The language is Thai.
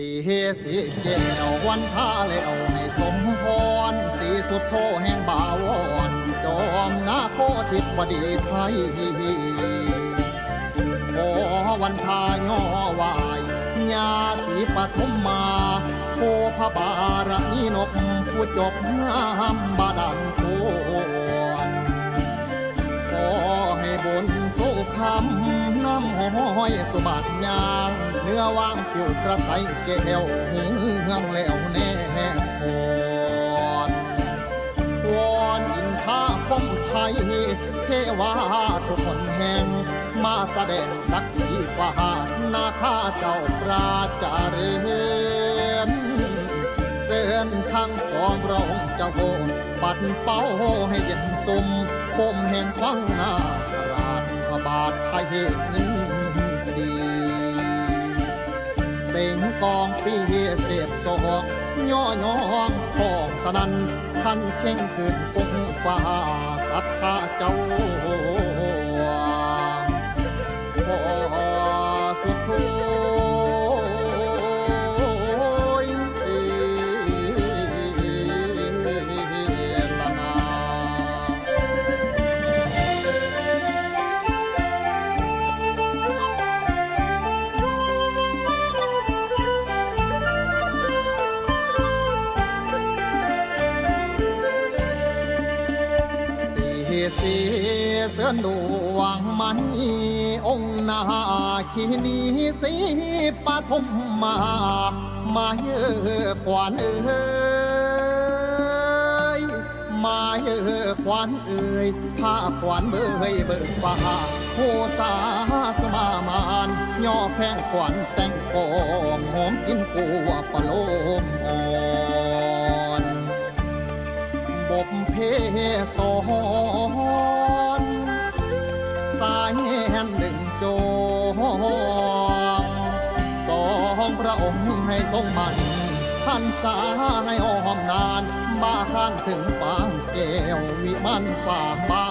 สีเฮสีเกววันท่าแล้วให้สมพร สีสุดโทแห่งบ่าวอนจอมนาโคติบดีไทยขอวันทายอวายญาสีปฐุมมาโคพระบารมีนกผู้จบงามบาดังค ห้อยสุบัติยางเนื้อว่างชิวกระใสแก้วเหืองแล้วแน่พรวอนอินทาคมไทยเทวาทุกคนแห่ง มาแสดงสักทีฟ้านาข้าเจ้าปราจาเรือนเส้นทางสองเราเจ้าโบปัดเป้าให้เย็นสมคมแห่งควังหน้าราชบาทไทย กองปีเสียสอกย่อยองของสนันขันเช่งขึ้นปุงฟ้าศรัทธาเจ้า สีสีเสือนดวงมันองค์นาชีนีสีปฐมมามาเยอะกวานเอ้ยมาเยอะกวานเอ้ยผ้ากวานเบยเบิกฟ้าโคสาสมามานย่อแพงกวานแต่งกองหอมกินกัวปะโลมอ่อนบบ เพสอนสายแห่นหนึ่งโจงสองพระองค์ให้ทรงมันท่านสาให้อ้อมนานบ้าข้านถึงปางแก้ววิมันฝ่าบ้า